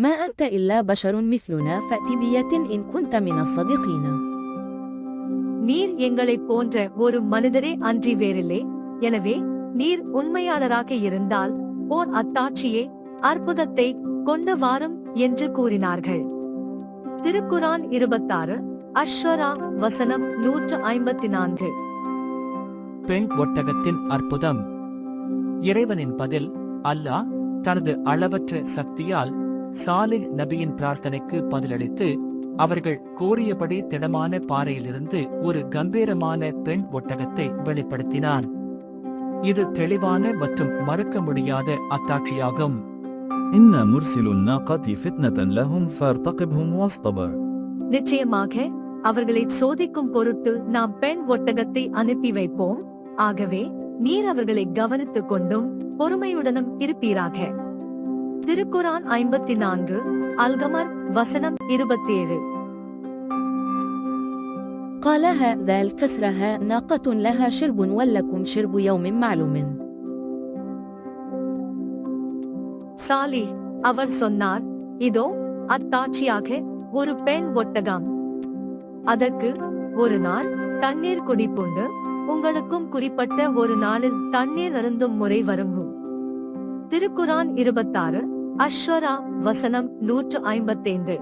ما أنت إلا بشر مثلنا فأت بية إن كنت من الصادقين நீர் எங்களைப் போன்ற ஒரு மனிதரே அன்றி வேறில்லை எனவே நீர் உண்மையாளராக இருந்தால் ஓர் அத்தாட்சியே அற்புதத்தை கொண்டு வாரும் என்று கூறினார்கள் திருக்குரான் இருபத்தாறு அஸ்வரா வசனம் நூற்று ஐம்பத்தி நான்கு பெண் ஒட்டகத்தின் அற்புதம் இறைவனின் பதில் அல்லாஹ் தனது அளவற்ற சக்தியால் சாலில் நபியின் பிரார்த்தனைக்கு பதிலளித்து அவர்கள் கோரியபடி திடமான பாறையிலிருந்து ஒரு கம்பீரமான பெண் ஒட்டகத்தை வெளிப்படுத்தினான். இது தெளிவான மற்றும் மறுக்க முடியாத அத்தாட்சியாகும். இன்ன முர்சிலு நாகாதி ஃபித்னதன் லஹும் ஃபர்தகிப்ஹும் வஸ்தபர். நிச்சயமாக அவர்களை சோதிக்கும் பொருட்டு நாம் பெண் ஒட்டகத்தை அனுப்பி வைப்போம். ஆகவே நீர் அவர்களை கவனித்துக் கொண்டும் பொறுமையுடனும் இருப்பீராக. திருக்குரான் ஐம்பத்தி நான்கு அல்கமர் வசனம் இருபத்தேழு قال هذا الكسرها ناقة لها شرب ولكم شرب يوم معلوم சாலி அவர் சொன்னார் இதோ அத்தாட்சியாக ஒரு பெண் ஒட்டகம் அதற்கு ஒரு நாள் தண்ணீர் குடிப்புண்டு உங்களுக்கும் குறிப்பிட்ட ஒரு நாளில் தண்ணீர் அருந்தும் முறை வரும் திருக்குரான் இருபத்தாறு அஸ்வரா வசனம் நூற்று ஐம்பத்தைந்து.